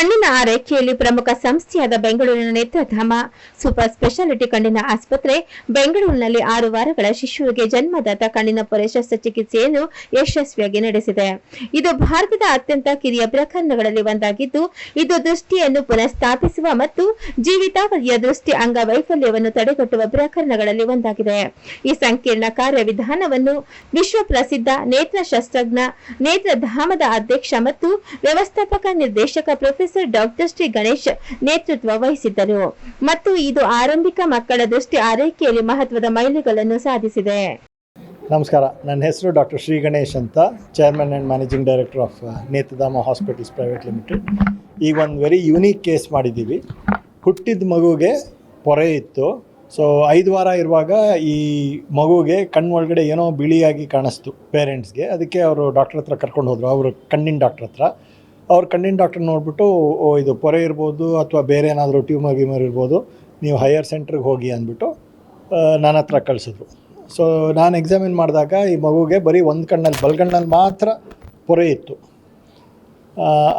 ಕಣ್ಣಿನ ಆರೈಕೆಯಲ್ಲಿ ಪ್ರಮುಖ ಸಂಸ್ಥೆಯಾದ ಬೆಂಗಳೂರಿನ ನೇತ್ರಧಾಮ ಸೂಪರ್ ಸ್ಪೆಷಾಲಿಟಿ ಕಣ್ಣಿನ ಆಸ್ಪತ್ರೆ. ಬೆಂಗಳೂರಿನಲ್ಲಿ ಆರು ವಾರಗಳ ಶಿಶುವಿಗೆ ಜನ್ಮದಾತ ಕಣ್ಣಿನ ಪೊರೆ ಶಸ್ತ್ರಚಿಕಿತ್ಸೆಯನ್ನು ಯಶಸ್ವಿಯಾಗಿ ನಡೆಸಿದೆ. ಇದು ಭಾರತದ ಅತ್ಯಂತ ಕಿರಿಯ ಪ್ರಕರಣಗಳಲ್ಲಿ ಒಂದಾಗಿದ್ದು, ಇದು ದೃಷ್ಟಿಯನ್ನು ಪುನಃಸ್ಥಾಪಿಸುವ ಮತ್ತು ಜೀವಿತಾವಧಿಯ ದೃಷ್ಟಿ ಅಂಗವೈಫಲ್ಯವನ್ನು ತಡೆಗಟ್ಟುವ ಪ್ರಕರಣಗಳಲ್ಲಿ ಒಂದಾಗಿದೆ. ಈ ಸಂಕೀರ್ಣ ಕಾರ್ಯವಿಧಾನವನ್ನು ವಿಶ್ವ ಪ್ರಸಿದ್ಧ ನೇತ್ರ ಶಸ್ತ್ರಜ್ಞ ನೇತ್ರಧಾಮದ ಅಧ್ಯಕ್ಷ ಮತ್ತು ವ್ಯವಸ್ಥಾಪಕ ನಿರ್ದೇಶಕ ಪ್ರೊಫೆಸರ್ ಡಾಕ್ಟರ್ ಶ್ರೀ ಗಣೇಶ್ ನೇತೃತ್ವ ವಹಿಸಿದ್ದರು. ಮತ್ತು ಇದು ಆರಂಭಿಕ ಮಕ್ಕಳ ದೃಷ್ಟಿ ಆರೈಕೆಯಲ್ಲಿ ಮಹತ್ವದ ಮೈಲುಗಳನ್ನು ಸಾಧಿಸಿದೆ. ನಮಸ್ಕಾರ. ನನ್ನ ಹೆಸರು ಡಾಕ್ಟರ್ ಶ್ರೀ ಗಣೇಶ್ ಅಂತ chairman and managing director of Nethradhama hospitals private limited ಈಗ ಒಂದು ವೆರಿ ಯುನೀಕ್ ಕೇಸ್ ಮಾಡಿದ್ದೀವಿ. ಹುಟ್ಟಿದ ಮಗುಗೆ ಪೊರೆ ಇತ್ತು. ಸೊ ಐದು ವಾರ ಇರುವಾಗ ಈ ಮಗುಗೆ ಕಣ್ಣು ಒಳಗಡೆ ಏನೋ ಬಿಳಿಯಾಗಿ ಕಾಣಿಸ್ತು ಪೇರೆಂಟ್ಸ್ಗೆ ಅದಕ್ಕೆ ಅವರು ಡಾಕ್ಟರ್ ಹತ್ರ ಕರ್ಕೊಂಡು ಹೋದರು. ಅವರು ಕಣ್ಣಿನ ಡಾಕ್ಟರ್ ಹತ್ರ. ಅವ್ರು ಕಣ್ಣಿನ ಡಾಕ್ಟರ್ ನೋಡಿಬಿಟ್ಟು ಇದು ಪೊರೆ ಇರ್ಬೋದು ಅಥವಾ ಬೇರೆ ಏನಾದರೂ ಟ್ಯೂಮರ್ ಗ್ಯೂಮರ್ ಇರ್ಬೋದು, ನೀವು ಹೈಯರ್ ಸೆಂಟ್ರಿಗೆ ಹೋಗಿ ಅಂದ್ಬಿಟ್ಟು ನನ್ನ ಹತ್ರ ಕಳಿಸಿದ್ರು. ಸೊ ನಾನು ಎಕ್ಸಾಮಿನ್ ಮಾಡಿದಾಗ ಈ ಮಗುಗೆ ಬರೀ ಒಂದು ಕಣ್ಣಲ್ಲಿ ಬಲ್ಗಣ್ಣಲ್ಲಿ ಮಾತ್ರ ಪೊರೆ ಇತ್ತು.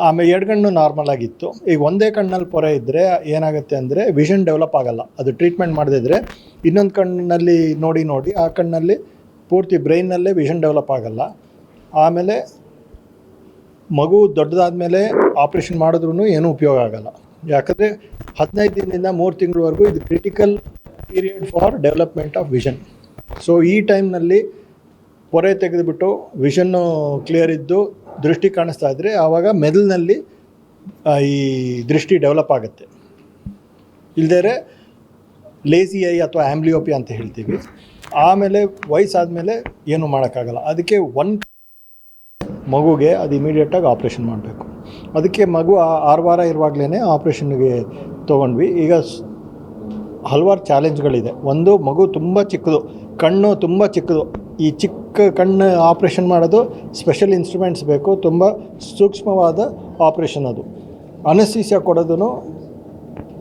ಆಮೇಲೆ ಎರಡು ಕಣ್ಣು ನಾರ್ಮಲ್ ಆಗಿತ್ತು. ಈಗ ಒಂದೇ ಕಣ್ಣಲ್ಲಿ ಪೊರೆ ಇದ್ದರೆ ಏನಾಗುತ್ತೆ ಅಂದರೆ ವಿಷನ್ ಡೆವಲಪ್ ಆಗಲ್ಲ. ಅದು ಟ್ರೀಟ್ಮೆಂಟ್ ಮಾಡದಿದ್ರೆ ಇನ್ನೊಂದು ಕಣ್ಣಲ್ಲಿ ನೋಡಿ ನೋಡಿ ಆ ಕಣ್ಣಲ್ಲಿ ಪೂರ್ತಿ ಬ್ರೈನ್ನಲ್ಲೇ ವಿಷನ್ ಡೆವಲಪ್ ಆಗಲ್ಲ. ಆಮೇಲೆ ಮಗು ದೊಡ್ಡದಾದ ಮೇಲೆ ಆಪ್ರೇಷನ್ ಮಾಡಿದ್ರೂ ಏನೂ ಉಪಯೋಗ ಆಗಲ್ಲ. ಯಾಕಂದರೆ ಹದಿನೈದು ದಿನದಿಂದ ಮೂರು ತಿಂಗಳವರೆಗೂ ಇದು critical period for development of vision so ಈ ಟೈಮ್ನಲ್ಲಿ ಪೊರೆ ತೆಗೆದುಬಿಟ್ಟು ವಿಷನ್ನು ಕ್ಲಿಯರ್ ಇದ್ದು ದೃಷ್ಟಿ ಕಾಣಿಸ್ತಾ ಇದ್ದರೆ ಆವಾಗ ಮೆದುಳಿನಲ್ಲಿ ಈ ದೃಷ್ಟಿ ಡೆವಲಪ್ ಆಗುತ್ತೆ. ಇಲ್ಲದೇ ಲೇಸಿ ಐ ಅಥವಾ ಆ್ಯಂಬ್ಲಿಯೋಪಿ ಅಂತ ಹೇಳ್ತೀವಿ. ಆಮೇಲೆ ವಯಸ್ಸಾದಮೇಲೆ ಏನು ಮಾಡೋಕ್ಕಾಗಲ್ಲ. ಅದಕ್ಕೆ ಒನ್ ಮಗುಗೆ ಅದು ಇಮಿಡಿಯೇಟಾಗಿ ಆಪ್ರೇಷನ್ ಮಾಡಬೇಕು. ಅದಕ್ಕೆ ಮಗು ಆರು ವಾರ ಇರುವಾಗಲೇ ಆಪ್ರೇಷನ್ಗೆ ತೊಗೊಂಡ್ವಿ. ಈಗ ಹಲವಾರು ಚಾಲೆಂಜ್ಗಳಿದೆ ಒಂದು, ಮಗು ತುಂಬ ಚಿಕ್ಕದು, ಕಣ್ಣು ತುಂಬ ಚಿಕ್ಕದು. ಈ ಚಿಕ್ಕ ಕಣ್ಣು ಆಪ್ರೇಷನ್ ಮಾಡೋದು ಸ್ಪೆಷಲ್ ಇನ್ಸ್ಟ್ರೂಮೆಂಟ್ಸ್ ಬೇಕು. ತುಂಬ ಸೂಕ್ಷ್ಮವಾದ ಆಪ್ರೇಷನ್ ಅದು. ಅನಸೀಸ್ಯ ಕೊಡೋದು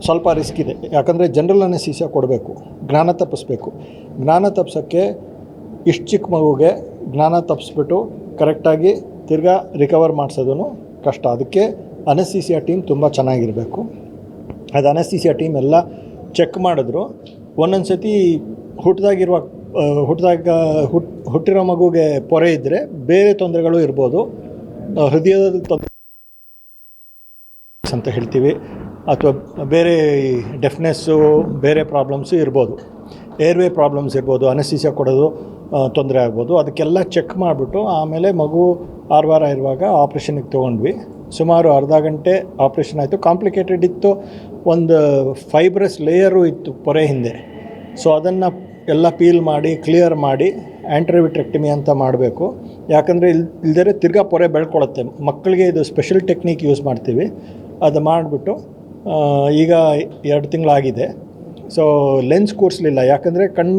ಸ್ವಲ್ಪ ರಿಸ್ಕ್ ಇದೆ. ಯಾಕಂದರೆ ಜನರಲ್ ಅನಸೀಸ್ಯ ಕೊಡಬೇಕು. ಜ್ಞಾನ ತಪ್ಪಿಸ್ಬೇಕು. ಜ್ಞಾನ ತಪ್ಪಿಸೋಕ್ಕೆ ಇಷ್ಟು ಚಿಕ್ಕ ಮಗುಗೆ ಜ್ಞಾನ ತಪ್ಪಿಸ್ಬಿಟ್ಟು ಕರೆಕ್ಟಾಗಿ ತಿರ್ಗಾ ರಿಕವರ್ ಮಾಡಿಸೋದು ಕಷ್ಟ. ಅದಕ್ಕೆ ಅನಸ್ತೀಸಿಯಾ ಟೀಮ್ ತುಂಬ ಚೆನ್ನಾಗಿರಬೇಕು. ಅದು ಅನಸ್ತೀಸಿಯಾ ಟೀಮ್ ಎಲ್ಲ ಚೆಕ್ ಮಾಡಿದ್ರು. ಒಂದೊಂದು ಸತಿ ಹುಟ್ಟಿದಾಗಿರುವ ಹುಟ್ಟಿದಾಗ ಹುಟ್, ಹುಟ್ಟಿರೋ ಮಗುಗೆ ಪೊರೆ ಇದ್ದರೆ ಬೇರೆ ತೊಂದರೆಗಳು ಇರ್ಬೋದು. ಹೃದಯದ ತೊಂದರೆ ಅಂತ ಹೇಳ್ತೀವಿ. ಅಥವಾ ಬೇರೆ ಡೆಫ್ನೆಸ್ಸು ಬೇರೆ ಪ್ರಾಬ್ಲಮ್ಸು ಇರ್ಬೋದು. ಏರ್ವೇ ಪ್ರಾಬ್ಲಮ್ಸ್ ಇರ್ಬೋದು ಅನಸ್ತೀಸಿಯಾ ಕೊಡೋದು ತೊಂದರೆ ಆಗ್ಬೋದು. ಅದಕ್ಕೆಲ್ಲ ಚೆಕ್ ಮಾಡಿಬಿಟ್ಟು ಆಮೇಲೆ ಮಗು ಆರು ವಾರ ಇರುವಾಗ ಆಪ್ರೇಷನಿಗೆ ತೊಗೊಂಡ್ವಿ. ಸುಮಾರು ಅರ್ಧ ಗಂಟೆ ಆಪ್ರೇಷನ್ ಆಯಿತು. ಕಾಂಪ್ಲಿಕೇಟೆಡ್ ಇತ್ತು. ಒಂದು ಫೈಬ್ರಸ್ ಲೇಯರು ಇತ್ತು ಪೊರೆ ಹಿಂದೆ. ಸೊ ಅದನ್ನು ಎಲ್ಲ ಪೀಲ್ ಮಾಡಿ ಕ್ಲಿಯರ್ ಮಾಡಿ ಆ್ಯಂಟ್ರವಿಟ್ರೆಕ್ಟಮಿ ಅಂತ ಮಾಡಬೇಕು. ಯಾಕಂದರೆ ಇಲ್ಲಿ ಇಲ್ದರೆ ತಿರ್ಗಾ ಪೊರೆ ಬೆಳ್ಕೊಳುತ್ತೆ. ಮಕ್ಕಳಿಗೆ ಇದು ಸ್ಪೆಷಲ್ ಟೆಕ್ನಿಕ್ ಯೂಸ್ ಮಾಡ್ತೀವಿ. ಅದು ಮಾಡಿಬಿಟ್ಟು ಈಗ ಎರಡು ತಿಂಗಳಾಗಿದೆ. ಸೊ ಲೆನ್ಸ್ ಕೂರಿಸ್ಲಿಲ್ಲ. ಯಾಕಂದರೆ ಕಣ್ಣು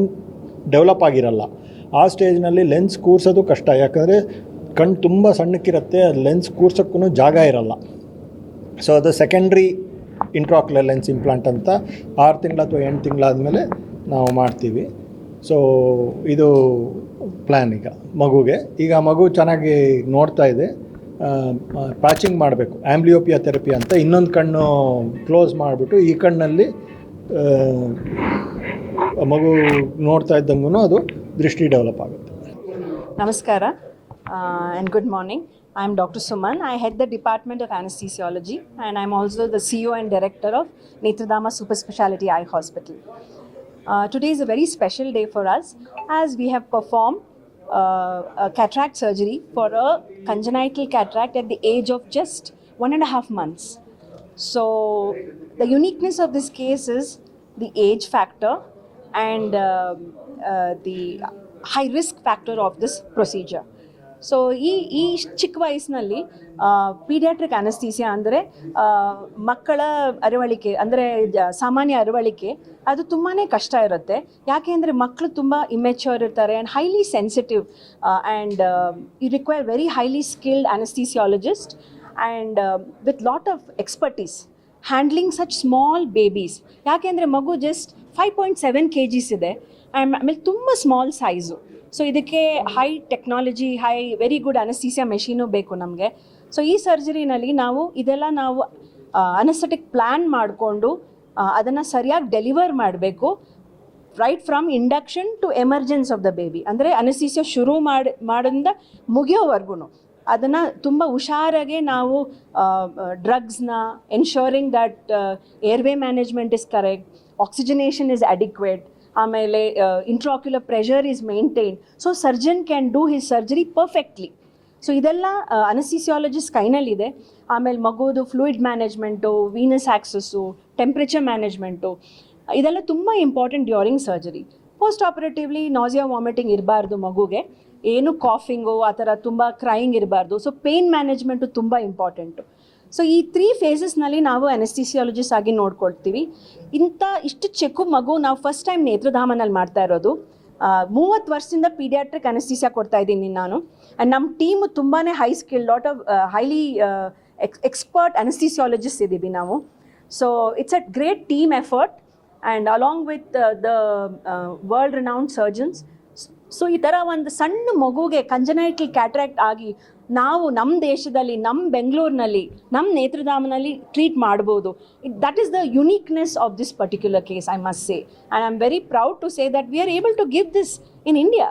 ಡೆವಲಪ್ ಆಗಿರಲ್ಲ. ಆ ಸ್ಟೇಜ್ನಲ್ಲಿ ಲೆನ್ಸ್ ಕೂರಿಸೋದು ಕಷ್ಟ. ಯಾಕಂದರೆ ಕಣ್ಣು ತುಂಬ ಸಣ್ಣಕ್ಕಿರುತ್ತೆ, ಅದು ಲೆನ್ಸ್ ಕೂರ್ಸೋಕ್ಕೂ ಜಾಗ ಇರಲ್ಲ. ಸೊ ಅದು ಸೆಕೆಂಡ್ರಿ ಇಂಟ್ರಾಕ್ಯುಲರ್ ಲೆನ್ಸ್ ಇಂಪ್ಲಾಂಟ್ ಅಂತ ಆರು ತಿಂಗಳು ಅಥವಾ ಎಂಟು ತಿಂಗಳಾದಮೇಲೆ ನಾವು ಮಾಡ್ತೀವಿ. ಸೊ ಇದು ಪ್ಲ್ಯಾನ್ ಈಗ ಮಗುಗೆ. ಈಗ ಮಗು ಚೆನ್ನಾಗಿ ನೋಡ್ತಾ ಇದೆ. ಪ್ಯಾಚಿಂಗ್ ಮಾಡಬೇಕು. ಆ್ಯಂಬ್ಲಿಯೋಪಿಯಾ ಥೆರಪಿ ಅಂತ ಇನ್ನೊಂದು ಕಣ್ಣು ಕ್ಲೋಸ್ ಮಾಡಿಬಿಟ್ಟು ಈ ಕಣ್ಣಲ್ಲಿ ಮಗು ನೋಡ್ತಾ ಇದ್ದಂಗೂ ಅದು ದೃಷ್ಟಿ ಡೆವಲಪ್ ಆಗುತ್ತೆ. Namaskara uh, and good morning. I'm Dr. Suman. I head the Department of Anesthesiology and I'm also the CEO and Director of Netradama Super Speciality Eye Hospital. Uh, today is a very special day for us as we have performed uh, a cataract surgery for a congenital cataract at the age of just one and a half months. So, the uniqueness of this case is the age factor and um, uh, the high risk factor of this procedure. So ಈ ಈ ಚಿಕ್ಕ ವಯಸ್ಸಿನಲ್ಲಿ paediatric ಅನಸ್ತೀಸಿಯಾ ಅಂದರೆ ಮಕ್ಕಳ ಅರವಳಿಕೆ, ಅಂದರೆ ಸಾಮಾನ್ಯ ಅರವಳಿಕೆ, ಅದು ತುಂಬಾ ಕಷ್ಟ ಇರುತ್ತೆ. ಯಾಕೆ ಅಂದರೆ ಮಕ್ಕಳು ತುಂಬ ಇಮ್ಮೆಚ್ಯೂರ್ ಇರ್ತಾರೆ and highly sensitive and you require very highly skilled anaesthesiologist and with lot of expertise handling such small babies ಯಾಕೆಂದರೆ ಮಗು just five point seven K Gs ಇದೆ. ಆಮೇಲೆ ತುಂಬ ಸ್ಮಾಲ್ ಸೈಜು ಸೊ ಇದಕ್ಕೆ high technology high very good anaesthesia machine ಬೇಕು ನಮಗೆ. So ಈ ಸರ್ಜರಿನಲ್ಲಿ ನಾವು ಇದೆಲ್ಲ ನಾವು ಅನಸ್ಥೆಟಿಕ್ ಪ್ಲ್ಯಾನ್ ಮಾಡಿಕೊಂಡು ಅದನ್ನು ಸರಿಯಾಗಿ ಡೆಲಿವರ್ ಮಾಡಬೇಕು. Right from induction to emergence of the baby ಅಂದರೆ ಅನಸ್ತೀಸಿಯಾ ಶುರು ಮಾಡಿ ಮಾಡೋದ್ರಿಂದ ಮುಗಿಯೋವರೆಗೂ ಅದನ್ನು ತುಂಬ ಹುಷಾರಾಗೆ ನಾವು ಡ್ರಗ್ಸ್ನ ensuring that airway management is correct oxygenation is adequate ಆಮೇಲೆ intraocular pressure is maintain so surgeon can do his surgery perfectly so ಇದೆಲ್ಲ ಅನಸ್ಟಿಸಿಯಾಲಜಿಸ್ಟ್ ಕೈನಲ್ಲಿದೆ ಆಮೇಲೆ ಮಗುದು fluid management venous access temperature management ಇದೆಲ್ಲ ತುಂಬ important during surgery post operatively nausea vomiting ಇರಬಾರ್ದು ಮಗುಗೆ. ಏನು coughing ಆ ಥರ ತುಂಬ ಕ್ರೈಯಿಂಗ್ ಇರಬಾರ್ದು. ಸೊ ಪೇನ್ ಮ್ಯಾನೇಜ್ಮೆಂಟು ತುಂಬ ಇಂಪಾರ್ಟೆಂಟು ಸೊ ಈ ತ್ರೀ ಫೇಸಸ್ನಲ್ಲಿ ನಾವು ಅನೆಸ್ಟಿಸಿಯಾಲಜಿಸ್ಟ್ ಆಗಿ ನೋಡ್ಕೊಳ್ತೀವಿ. ಇಂಥ ಇಷ್ಟು ಚೆಕ್ಕು ಮಗು ನಾವು ಫಸ್ಟ್ ಟೈಮ್ ನೇತ್ರಧಾಮನಲ್ಲಿ ಮಾಡ್ತಾ ಇರೋದು. ಮೂವತ್ತು ವರ್ಷದಿಂದ ಪೀಡಿಯಾಟ್ರಿಕ್ ಅನೆಸ್ಟಿಸಿಯಾ ಕೊಡ್ತಾ ಇದ್ದೀನಿ ನಾನು. ಆ್ಯಂಡ್ ನಮ್ಮ ಟೀಮು ತುಂಬಾ high skill lot of highly expert anaesthesiologist ಇದ್ದೀವಿ ನಾವು. So it's a great team effort and along with the world renowned surgeons so ಈ ಥರ ಒಂದು ಸಣ್ಣ ಮಗುಗೆ ಕಂಜನೈಟಲ್ ಕ್ಯಾಟ್ರಾಕ್ಟ್ ಆಗಿ ನಾವು ನಮ್ಮ ದೇಶದಲ್ಲಿ ನಮ್ಮ ಬೆಂಗಳೂರಿನಲ್ಲಿ ನಮ್ಮ ನೇತ್ರಧಾಮನಲ್ಲಿ ಟ್ರೀಟ್ ಮಾಡ್ಬೋದು. That is the uniqueness of this particular case I must say and I am very proud to say that we are able to give this in India